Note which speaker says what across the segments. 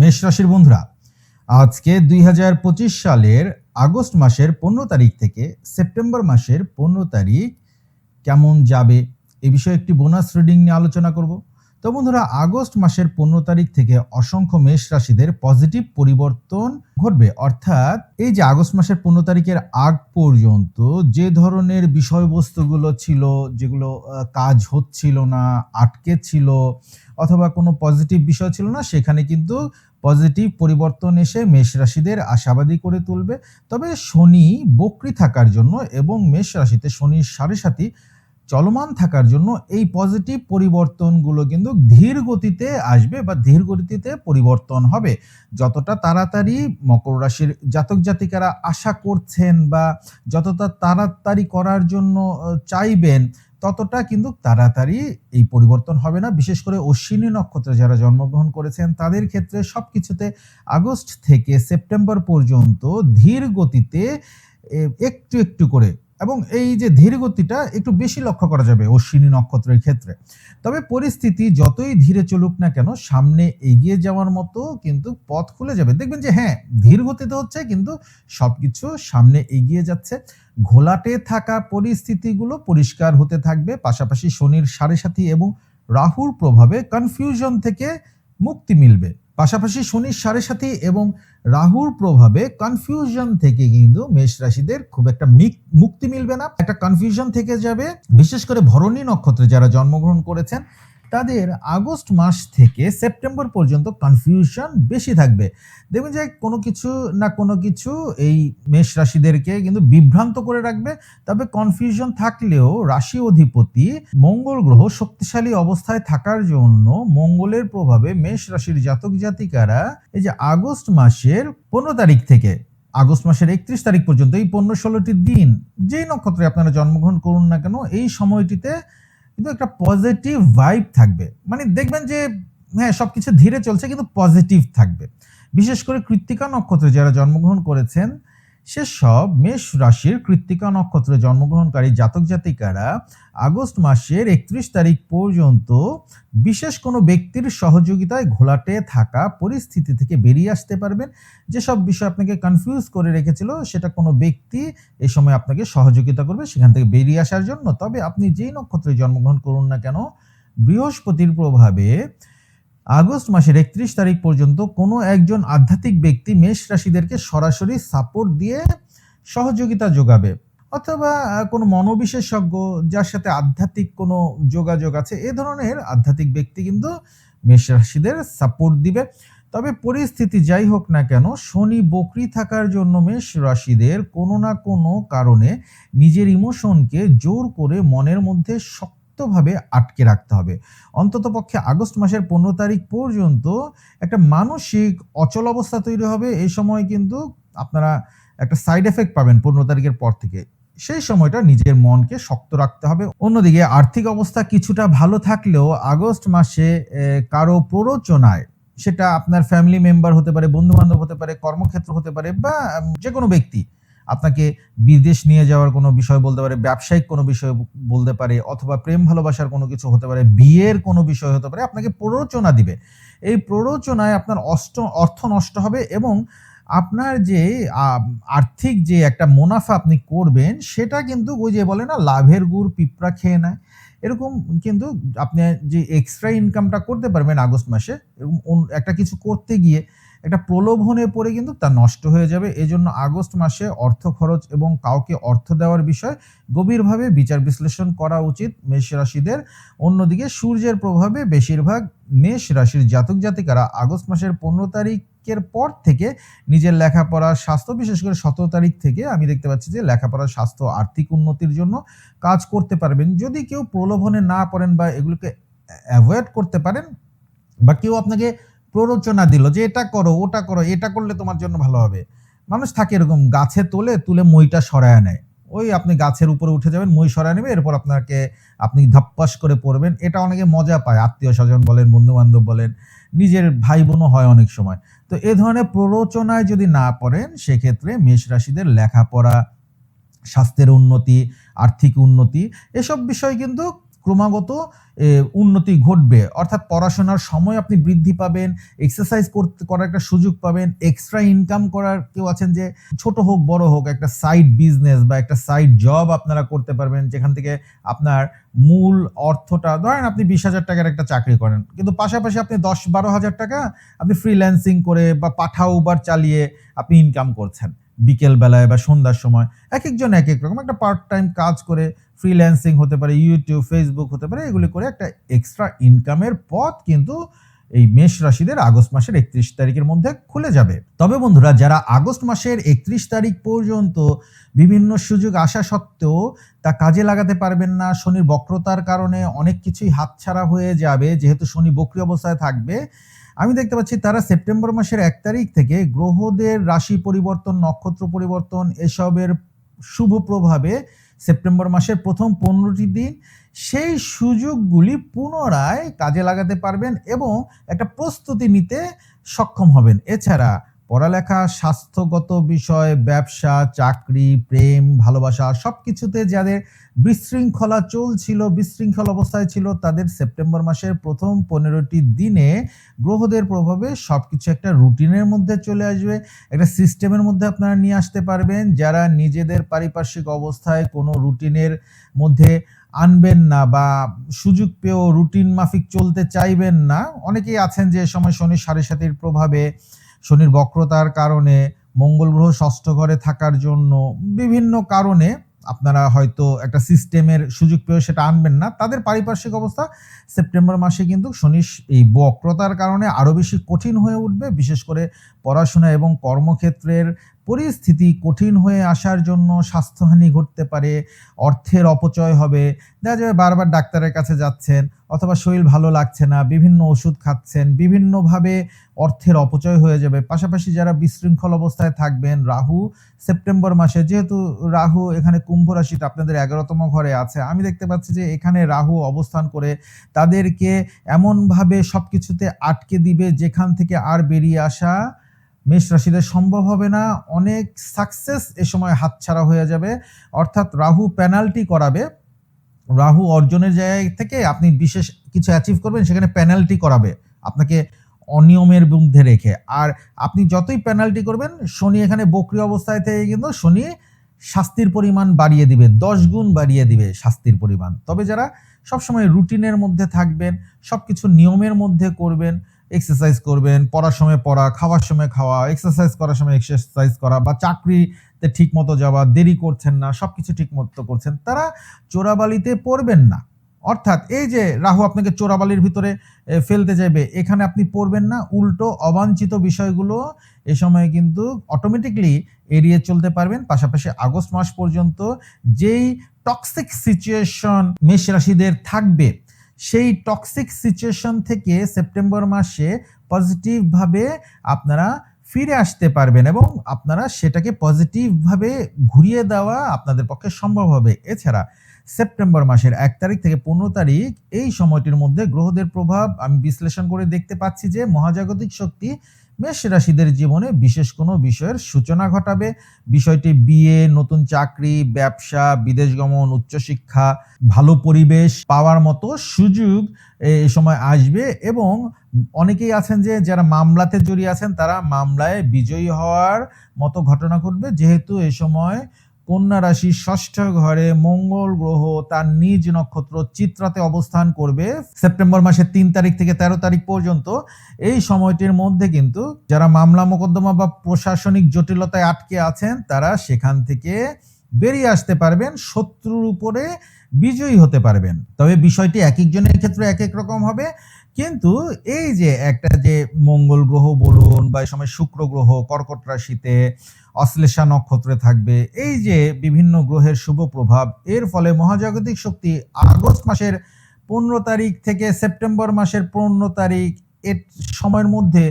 Speaker 1: মেষ রাশির বন্ধুরা, আজকে দুই হাজার পঁচিশ সালের আগস্ট মাসের পনেরো তারিখ থেকে সেপ্টেম্বর মাসের পনেরো তারিখ কেমন যাবে? এ বিষয়ে একটি বোনাস রিডিং নিয়ে আলোচনা করব। তো বন্ধুরা, আগস্ট মাসের পনেরো তারিখ থেকে অসংখ্য মেষ রাশিদের পজিটিভ পরিবর্তন ঘটবে। অর্থাৎ এই যে আগস্ট মাসের পনেরো তারিখের আগ পর্যন্ত যে ধরনের বিষয়বস্তুগুলো ছিল, যেগুলো কাজ হচ্ছিল না, আটকে ছিল, অথবা কোনো পজিটিভ বিষয় ছিল না, সেখানে কিন্তু পজিটিভ পরিবর্তন এসে মেষ রাশিদের আশাবাদী করে তুলবে। তবে শনি বক্রি থাকার জন্য এবং মেষ রাশিতে শনির সাড়ে সাথী চলমান থাকার জন্য এই পজিটিভ পরিবর্তনগুলো কিন্তু ধীর গতিতে আসবে বা ধীর গতিতে পরিবর্তন হবে। যতটা তাড়াতাড়ি মকর রাশির জাতক জাতিকারা আশা করছেন বা যতটা তাড়াতাড়ি করার জন্য চাইবেন, ততটা কিন্তু তাড়াতাড়ি এই পরিবর্তন হবে না। বিশেষ করে অশ্বিনী নক্ষত্রে যারা জন্মগ্রহণ করেছেন, তাদের ক্ষেত্রে সব কিছুতে আগস্ট থেকে সেপ্টেম্বর পর্যন্ত ধীর গতিতে একটু একটু করে এবং এই যে ধীর গতিটা একটু বেশি লক্ষ্য করা যাবে অশ্বিনী নক্ষত্রের ক্ষেত্রে। তবে পরিস্থিতি যতই ধীরে চলুক না কেন, সামনে এগিয়ে যাওয়ার মতো কিন্তু পথ খুলে যাবে। দেখবেন যে হ্যাঁ ধীর গতিতে হচ্ছে কিন্তু সবকিছু সামনে এগিয়ে যাচ্ছে। ঘোলাটে থাকা পরিস্থিতিগুলো পরিষ্কার হতে থাকবে। পাশাপাশি শনির সাড়ে সাথী এবং রাহুর প্রভাবে কনফিউশন থেকে মুক্তি মিলবে। পাশাপাশি শনির সাড়ে সাথী এবং রাহুর প্রভাবে কনফিউশন থেকে কিন্তু মেষ রাশিদের খুব একটা মুক্তি মিলবে না। একটা কনফিউশন থেকে যাবে। বিশেষ করে ভরণী নক্ষত্রে যারা জন্মগ্রহণ করেছেন তাদের আগস্ট মাস থেকে সেপ্টেম্বর পর্যন্ত কনফিউশন বেশি থাকবে। দেখবেন যে কোনো কিছু না কোনো কিছু এই মেষ রাশিদেরকে কিন্তু বিভ্রান্ত করে রাখবে। তবে কনফিউশন থাকলেও রাশি অধিপতি মঙ্গল গ্রহ শক্তিশালী অবস্থায় থাকার জন্য মঙ্গলের প্রভাবে মেষ রাশির জাতক জাতিকারা এই যে আগস্ট মাসের পনেরো তারিখ থেকে, আগস্ট মাসের একত্রিশ তারিখ পর্যন্ত এই পনেরো ষোলোটি দিন যেই নক্ষত্রে আপনারা জন্মগ্রহণ করুন না কেন, এই সময়টিতে কিন্তু একটা পজিটিভ ভাইব থাকবে। মানে দেখবেন যে হ্যাঁ সব কিছু ধীরে চলছে, কিন্তু পজিটিভ থাকবে। বিশেষ করে কৃত্তিকা নক্ষত্রে যারা জন্মগ্রহণ করেছেন সেসব মেষ রাশির কৃত্তিকা নক্ষত্রে জন্মগ্রহণকারী জাতক জাতিকারা আগস্ট মাসের একত্রিশ তারিখ পর্যন্ত বিশেষ কোনো ব্যক্তির সহযোগিতায় ঘোলাটে থাকা পরিস্থিতি থেকে বেরিয়ে আসতে পারবেন। যেসব বিষয় আপনাকে কনফিউজ করে রেখেছিল, সেটা কোনো ব্যক্তি এই সময় আপনাকে সহযোগিতা করবে সেখান থেকে বেরিয়ে আসার জন্য। তবে আপনি যেই নক্ষত্রে জন্মগ্রহণ করুন না কেন, বৃহস্পতির প্রভাবে আগস্ট মাসের একত্রিশ তারিখ পর্যন্ত কোনো একজন আধ্যাত্মিক ব্যক্তি মেষ রাশিদেরকে সরাসরি সাপোর্ট দিয়ে সহযোগিতা যোগাবে। অথবা কোনো মনোবিশেষজ্ঞ যার সাথে আধ্যাত্মিক কোনো যোগাযোগ আছে, এ ধরনের আধ্যাত্মিক ব্যক্তি কিন্তু মেষ রাশিদের সাপোর্ট দিবে। তবে পরিস্থিতি যাই হোক না কেন, শনি বকরি থাকার জন্য মেষ রাশিদের কোনো না কোনো কারণে নিজের ইমোশনকে জোর করে মনের মধ্যে শক্তভাবে আটকে রাখতে হবে। অন্তত পক্ষে আগস্ট মাসের পনেরো তারিখ পর্যন্ত একটা মানসিক অচল অবস্থা তৈরি হবে। এই সময় কিন্তু আপনারা একটা সাইড এফেক্ট পাবেন পনেরো তারিখের পর থেকে। সেই সময়টা নিজের মনকে শক্ত রাখতে হবে। অন্যদিকে আর্থিক অবস্থা কিছুটা ভালো থাকলেও আগস্ট মাসে কারও প্ররোচনায় সেটা আপনার ফ্যামিলি মেম্বার হতে পারে বন্ধু বান্ধব হতে পারে, কর্মক্ষেত্র হতে পারে বা যে কোনো ব্যক্তি আপনাকে বিদেশ নিয়ে যাওয়ার কোনো বিষয় বলতে পারে, ব্যবসায়িক কোনো বিষয় বলতে পারে, অথবা প্রেম ভালোবাসার কোনো কিছু হতে পারে, বিয়ের কোনো বিষয় হতে পারে, আপনাকে প্ররোচনা দিবে। এই প্ররোচনায় আপনার অষ্ট, অর্থ নষ্ট হবে এবং আপনার যে আর্থিক যে একটা মুনাফা আপনি করবেন, সেটা কিন্তু ওই যে বলে না, লাভের গুড় পিঁপড়া খেয়ে নেয়। এরকম কিন্তু আপনি যে এক্সট্রা ইনকামটা করতে পারবেন আগস্ট মাসে, এরকম একটা কিছু করতে গিয়ে একটা প্রলোভনে পড়ে কিন্তু তা নষ্ট হয়ে যাবে। এজন্য আগস্ট মাসে অর্থ খরচ এবং কাউকে অর্থ দেওয়ার বিষয় গভীরভাবে বিচার বিশ্লেষণ করা উচিত মেষ রাশিদের। অন্যদিকে সূর্যের প্রভাবে বেশিরভাগ মেষ রাশির জাতক জাতিকারা আগস্ট মাসের পনেরো তারিখের পর থেকে নিজের লেখাপড়া স্বাস্থ্য, বিশেষ করে সতেরো তারিখ থেকে আমি দেখতে পাচ্ছি যে লেখাপড়া স্বাস্থ্য, আর্থিক উন্নতির জন্য কাজ করতে পারবেন। যদি কেউ প্রলোভনে না পড়েন বা এগুলোকে অ্যাভয়েড করতে পারেন বা কেউ আপনাকে প্ররোচনা দিল যে এটা করো, ওটা করো, এটা করলে তোমার জন্য ভালো হবে। মানুষ থাকে এরকম গাছে তোলে, তুলে মইটা সরায় নেয়। ওই আপনি গাছের উপরে উঠে যাবেন, মই সরায় নেবে, এরপর আপনাকে আপনি ধাপ্পাস করে পড়বেন। এটা অনেকে মজা পায়, আত্মীয় স্বজন বলেন বন্ধু বান্ধব বলেন, নিজের ভাই বোনও হয় অনেক সময়। তো এ ধরনের প্ররোচনায় যদি না পড়েন, সেক্ষেত্রে মেষ রাশিদের লেখাপড়া, স্বাস্থ্যের উন্নতি, আর্থিক উন্নতি, এসব বিষয় কিন্তু ক্রমাগত উন্নতি ঘটবে। অর্থাৎ পড়াশোনার সময় আপনি বৃদ্ধি পাবেন এক্সারসাইজ করতে, করার একটা সুযোগ পাবেন এক্সট্রা ইনকাম করার কেউ আছেন যে ছোট হোক, বড় হোক, একটা সাইড বিজনেস বা একটা সাইড জব আপনারা করতে পারবেন, যেখান থেকে আপনার মূল অর্থটা, ধরেন আপনি বিশ হাজার টাকার একটা চাকরি করেন, কিন্তু পাশাপাশি আপনি দশ বারো হাজার টাকা আপনি ফ্রিল্যান্সিং করে বা পাঠা উবার চালিয়ে আপনি ইনকাম করছেন। বিকেল বেলায় বা সন্ধ্যার সময় এক একজন এক এক রকম একটা পার্ট টাইম কাজ করে ফ্রিল্যান্সিং হতে পারে ইউটিউব ফেসবুক হতে পারে, এগুলি করে একটা এক্সট্রা ইনকামের পথ কিন্তু এই মেষ রাশিদের আগস্ট মাসের একত্রিশ তারিখের মধ্যে খুলে যাবে। তবে বন্ধুরা, যারা আগস্ট মাসের একত্রিশ তারিখ পর্যন্ত বিভিন্ন সুযোগ আসা সত্ত্বেও তা কাজে লাগাতে পারবেন না, শনির বক্রতার কারণে অনেক কিছুই হাতছাড়া হয়ে যাবে, যেহেতু শনি বক্রী অবস্থায় থাকবে আমি দেখতে পাচ্ছি তারা সেপ্টেম্বর মাসের এক তারিখ থেকে গ্রহদের রাশি পরিবর্তন, নক্ষত্র পরিবর্তন, এসবের শুভ প্রভাবে সেপ্টেম্বর মাসের প্রথম পনেরোটি দিন সেই সুযোগগুলি পুনরায় কাজে লাগাতে পারবেন এবং একটা প্রস্তুতি নিতে সক্ষম হবেন। এছাড়া পড়ালেখা, স্বাস্থ্যগত বিষয়, ব্যবসা, চাকরি, প্রেম, ভালোবাসা সব কিছুতে যাদের বিশৃঙ্খলা চলছিল, বিশৃঙ্খল অবস্থায় ছিল, তাদের সেপ্টেম্বর মাসের প্রথম পনেরোটি দিনে গ্রহদের প্রভাবে সব কিছু একটা রুটিনের মধ্যে চলে আসবে। একটা সিস্টেমের মধ্যে আপনারা নিয়ে আসতে পারবেন। যারা নিজেদের পারিপার্শ্বিক অবস্থায় কোনো রুটিনের মধ্যে আনবেন না বা সুযোগ পেয়েও রুটিন মাফিক চলতে চাইবেন না, অনেকেই আছেন যে সময় শনি সাড়ে সাতির প্রভাবে শনির বক্রতার কারণে মঙ্গল গ্রহ ষষ্ঠ ঘরে থাকার জন্য বিভিন্ন কারণে আপনারা হয়তো একটা সিস্টেমের সুযোগ পেয়েও সেটা আনবেন না। তাদের পারিপার্শ্বিক অবস্থা সেপ্টেম্বর মাসে কিন্তু শনি এই বক্রতার কারণে আরও বেশি কঠিন হয়ে উঠবে। বিশেষ করে পড়াশোনা এবং কর্মক্ষেত্রের পরিস্থিতি কঠিন হয়ে আসার জন্য স্বাস্থ্যহানি ঘটতে পারে, অর্থের অপচয় হবে। দেখা যাবে বারবার ডাক্তারের কাছে যাচ্ছেন অথবা শরীর ভালো লাগছে না, বিভিন্ন ওষুধ খাচ্ছেন, বিভিন্নভাবে অর্থের অপচয় হয়ে যাবে। পাশাপাশি যারা বিশৃঙ্খল অবস্থায় থাকবেন, রাহু সেপ্টেম্বর মাসে, যেহেতু রাহু এখানে কুম্ভ রাশিতে আপনাদের এগারোতম ঘরে আছে, আমি দেখতে পাচ্ছি যে এখানে রাহু অবস্থান করে তাদেরকে এমনভাবে সব কিছুতে আটকে দিবে যেখান থেকে আর বেরিয়ে আসা মেষ রাশিদের সম্ভব হবে না, অনেক সাকসেস এ সময় হাতছাড়া হয়ে যাবে। অর্থাৎ রাহু পেনাল্টি করাবে। রাহু অর্জনের জায়গা থেকে আপনি বিশেষ কিছু অ্যাচিভ করবেন, সেখানে পেনাল্টি করাবে আপনাকে অনিয়মের মধ্যে রেখে। আর আপনি যতই পেনাল্টি করবেন, শনি এখানে বক্রি অবস্থায় থেকে কিন্তু শনি শাস্তির পরিমাণ বাড়িয়ে দিবে, দশ গুণ বাড়িয়ে দিবে শাস্তির পরিমাণ। তবে যারা সবসময় রুটিনের মধ্যে থাকবেন সব কিছু নিয়মের মধ্যে করবেন এক্সারসাইজ করবেন, পড়ার সময় পড়া, খাওয়ার সময় খাওয়া এক্সারসাইজ করার সময় এক্সারসাইজ করা বা চাকরিতে ঠিক মতো যাওয়া, দেরি করছেন না সব কিছু ঠিক মতো করছেন, তারা চোরাবালিতে পড়বেন না। অর্থাৎ এই যে রাহু আপনাকে চোরাবালির ভিতরে ফেলতে চাইবে এখানে আপনি পড়বেন না, উল্টো অবাঞ্ছিত বিষয়গুলো এ সময় কিন্তু অটোমেটিকলি এড়িয়ে চলতে পারবেন। পাশাপাশি আগস্ট মাস পর্যন্ত যেই টক্সিক সিচুয়েশন মেষ রাশিদের থাকবে সেই টক্সিক সিচুয়েশন থেকে সেপ্টেম্বর মাসে পজিটিভভাবে আপনারা ফিরে আসতে পারবেন এবং আপনারা সেটাকে পজিটিভভাবে ঘুরিয়ে দেওয়া আপনাদের পক্ষে সম্ভব হবে। এছাড়া সেপ্টেম্বর মাসের এক তারিখ থেকে পনেরো তারিখ এই সময়টির মধ্যে গ্রহদের প্রভাব আমি বিশ্লেষণ করে দেখতে পাচ্ছি যে মহাজাগতিক শক্তি মেষ রাশিদের জীবনে বিশেষ কোনো বিষয়ের সূচনা ঘটাবে? বিষয়টি বিয়ে, নতুন চাকরি, ব্যবসা, বিদেশ গমন, উচ্চশিক্ষা, ভালো পরিবেশ, পাওয়ার মতো সুযোগ এ সময় আসবে এবং অনেকেই আছেন যে, যারা মামলাতে জড়িয়ে আছেন, তারা মামলায় বিজয়ী হওয়ার মতো ঘটনা ঘটবে। যেহেতু এ সময় কন্যা রাশি ষষ্ঠ ঘরে মঙ্গল গ্রহ তার নিজ নক্ষত্র চিত্রাতে অবস্থান করবে সেপ্টেম্বর মাসের তিন তারিখ থেকে তেরো তারিখ পর্যন্ত। এই সময়টির মধ্যে কিন্তু যারা মামলা মোকদ্দমা বা প্রশাসনিক জটিলতায় আটকে আছেন, তারা সেখান থেকে বেরিয়ে আসতে পারবেন, শত্রুর উপরে বিজয়ী হতে পারবেন। তবে বিষয়টি এক একজনের ক্ষেত্রে এক এক রকম হবে। কিন্তু এই যে একটা যে মঙ্গল গ্রহ বলুন বা এই সময় শুক্র গ্রহ, কর্কট রাশিতে অশ্লেষা নক্ষত্রে থাকবে, এই যে বিভিন্ন গ্রহের শুভ প্রভাব, এর ফলে মহাজাগতিক শক্তি আগস্ট মাসের পনেরো তারিখ থেকে সেপ্টেম্বর মাসের পনেরো তারিখ এর সময়ের মধ্যে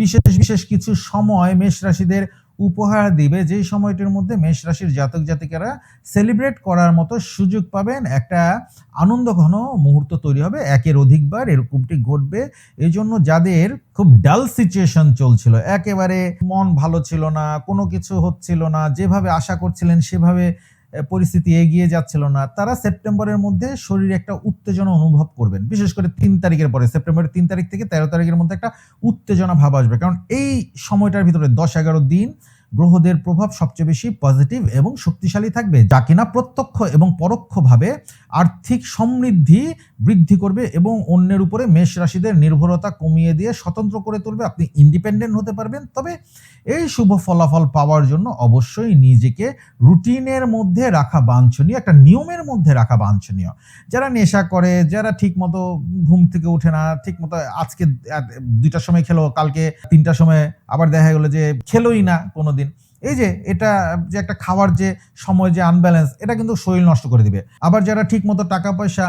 Speaker 1: বিশেষ বিশেষ কিছু সময় মেষ রাশিদের উপহার দিবে যে সময়টির মধ্যে মেষ রাশির জাতক জাতিকারা সেলিব্রেট করার মতো সুযোগ পাবেন। একটা আনন্দ ঘন মুহূর্ত তৈরি হবে। একের অধিকবার এরকমটি ঘটবে। এই জন্য যাদের খুব ডাল সিচুয়েশন চলছিল, একেবারে মন ভালো ছিল না, কোনো কিছু হচ্ছিল না, যেভাবে আশা করছিলেন সেভাবে পরিস্থিতি এগিয়ে যাচ্ছিল না, তারা সেপ্টেম্বরের মধ্যে শরীরে একটা উত্তেজনা অনুভব করবেন। বিশেষ করে তিন তারিখের পরে, সেপ্টেম্বরের তিন তারিখ থেকে তেরো তারিখের মধ্যে একটা উত্তেজনা ভাব আসবে। কারণ এই সময়টার ভিতরে দশ এগারো দিন গ্রহদের প্রভাব সবচেয়ে বেশি পজিটিভ এবং শক্তিশালী থাকবে, যা কিনা প্রত্যক্ষ এবং পরোক্ষভাবে আর্থিক সমৃদ্ধি বৃদ্ধি করবে এবং অন্যের উপরে মেষ রাশিদের নির্ভরতা কমিয়ে দিয়ে স্বতন্ত্র করে তুলবে। আপনি ইন্ডিপেন্ডেন্ট হতে পারবেন, তবে এই শুভ ফলাফল পাওয়ার জন্য অবশ্যই নিজেকে রুটিনের মধ্যে রাখা বাঞ্ছনীয়, একটা নিয়মের মধ্যে রাখা বাঞ্ছনীয়। যারা নেশা করে, যারা ঠিক মতো ঘুম থেকে উঠে না ঠিক মতো আজকে দুইটার সময় খেলো, কালকে তিনটার সময় আবার দেখা গেলো যে খেলোই না কোনোদিন এই যে এটা যে একটা খাওয়ার যে সময়, যে আনব্যালেন্স এটা কিন্তু শরীর নষ্ট করে দিবে। আবার যারা ঠিক মতো টাকা পয়সা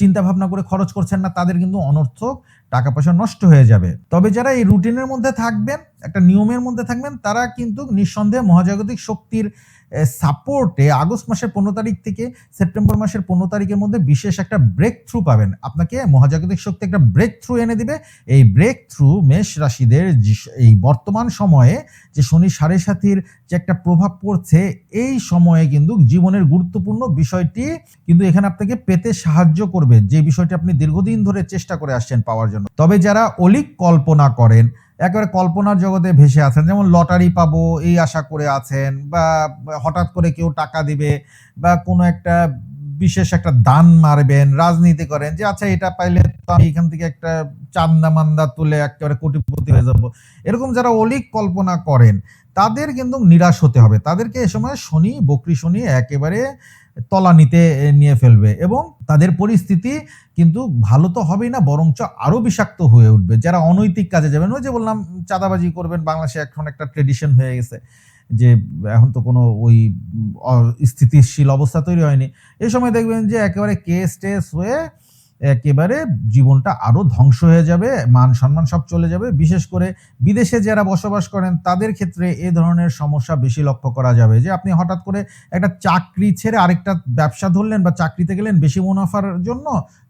Speaker 1: চিন্তা ভাবনা করে খরচ করছেন না, তাদের কিন্তু অনর্থক টাকা পয়সা নষ্ট হয়ে যাবে। তবে যারা এই রুটিনের মধ্যে থাকবেন, একটা নিয়মের মধ্যে থাকবেন, তারা কিন্তু নিঃসন্দেহে মহাজাগতিক শক্তির সাপোর্টে আগস্ট মাসের পনেরো তারিখ থেকে সেপ্টেম্বর মাসের পনেরো তারিখের মধ্যে বিশেষ একটা ব্রেক থ্রু পাবেন। আপনাকে মহাজাগতিক শক্তি একটা ব্রেক থ্রু এনে দিবে। এই ব্রেক থ্রু মেষ রাশিদের এই বর্তমান সময়ে যে শনি সাড়ে সাতির যে একটা প্রভাব পড়ছে, এই সময়ে কিন্তু জীবনের গুরুত্বপূর্ণ বিষয়টি কিন্তু এখানে আপনাকে পেতে সাহায্য করবে। যে বিষয়টি আপনি দীর্ঘদিন ধরে চেষ্টা করে আসছেন পাওয়ার জন্য। তবে যারা অলিক কল্পনা করেন একেবারে কল্পনার জগতে ভেসে আছেন যেমন লটারি পাবো, এই আশা করে আছেন বা হঠাৎ করে কেউ টাকা দিবে বা কোনো একটা বিশেষ একটা দান মারবেন, রাজনীতি করেন যে আচ্ছা এটা পাইলে তো আমি এখান থেকে একটা চান্দা মান্দা তুলে একেবারে কোটিপতি হয়ে যাব। এরকম যারা অলিক কল্পনা করেন, তাদের কিন্তু নিরাশ হতে হবে। তাদেরকে এ সময় শনি, বকরি শনি একেবারে তলানিতে নিয়ে ফেলবে এবং তাদের পরিস্থিতি কিন্তু ভালো তো হবেই না, বরঞ্চ আরও বিষাক্ত হয়ে উঠবে। যারা অনৈতিক কাজে যাবেন, ওই যে বললাম, চাঁদাবাজি করবেন, বাংলাদেশে এখন একটা ট্রেডিশন হয়ে গেছে যে এখন তো কোনো ওই স্থিতিশীল অবস্থা তৈরি হয়নি। এই সময় দেখবেন যে একেবারে কেস টেস হয়ে একেবারে জীবনটা আরও ধ্বংস হয়ে যাবে, মান সম্মান সব চলে যাবে। বিশেষ করে বিদেশে যারা বসবাস করেন, তাদের ক্ষেত্রে এ ধরনের সমস্যা বেশি লক্ষ্য করা যাবে। যে আপনি হঠাৎ করে একটা চাকরি ছেড়ে আরেকটা ব্যবসা ধরলেন বা চাকরিতে গেলেন, বেশি মুনাফার জন্য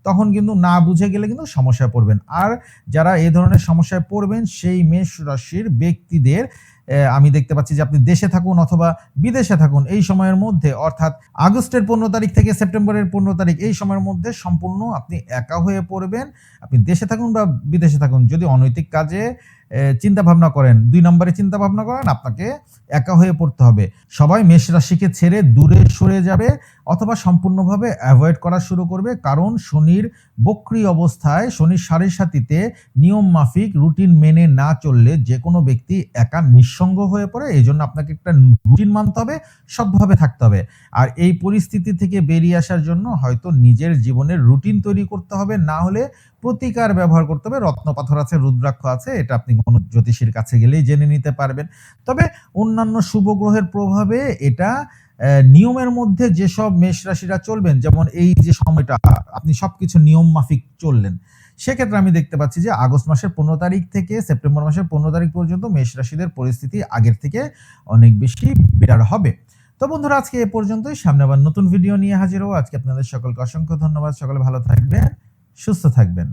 Speaker 1: তখন কিন্তু না বুঝে গেলে কিন্তু সমস্যায় পড়বেন। আর যারা এই ধরনের সমস্যায় পড়বেন, সেই মেষ রাশির ব্যক্তিদের আমি দেখতে পাচ্ছি যে আপনি দেশে থাকুন অথবা বিদেশে থাকুন, এই সময়ের মধ্যে, অর্থাৎ আগস্টের পনেরো তারিখ থেকে সেপ্টেম্বরের পনেরো তারিখ, এই সময়ের মধ্যে সম্পূর্ণ আপনি একা হয়ে পড়বেন। আপনি দেশে থাকুন বা বিদেশে থাকুন, যদি অনৈতিক কাজে চিন্তা ভাবনা করেন। দুই নম্বরে চিন্তা ভাবনা করেন, আপনাকে একা হয়ে পড়তে হবে। সবাই মেষ রাশিকে ছেড়ে দূরে সরে যাবে অথবা সম্পূর্ণভাবে অ্যাভয়েড করা শুরু করবে। কারণ শনির বক্রি অবস্থায় শনির সাড়ে সাতিতে নিয়ম মাফিক রুটিন মেনে না চললে যে কোনো ব্যক্তি একা নিঃসঙ্গ হয়ে পড়ে। এই জন্য আপনাকে একটা রুটিন মানতে হবে, সৎভাবে থাকতে হবে। আর এই পরিস্থিতি থেকে বেরিয়ে আসার জন্য হয়তো নিজের জীবনের রুটিন তৈরি করতে হবে। না হলে প্রতিকার ব্যবহার করতে হবে। রত্নপাথর আছে, রুদ্রাক্ষ আছে, এটা আপনি কোনো জ্যোতিষীর কাছে গেলেই জেনে নিতে পারবেন। তবে অন্যান্য শুভ গ্রহের প্রভাবে এটা নিয়মের মধ্যে যেসব মেষ রাশিরা চলবেন, যেমন এই যে সময়টা, আপনি সবকিছু নিয়ম মাফিক চললেন, সেক্ষেত্রে আমি দেখতে পাচ্ছি যে আগস্ট মাসের পনেরো তারিখ থেকে সেপ্টেম্বর মাসের পনেরো তারিখ পর্যন্ত মেষ রাশিদের পরিস্থিতি আগের থেকে অনেক বেশি বেটার হবে। তো বন্ধুরা, আজকে এ পর্যন্তই। সামনে আবার নতুন ভিডিও নিয়ে হাজির হব। আজকে আপনাদের সকলকে অসংখ্য ধন্যবাদ। সকলে ভালো থাকবেন, সুস্থ থাকবেন।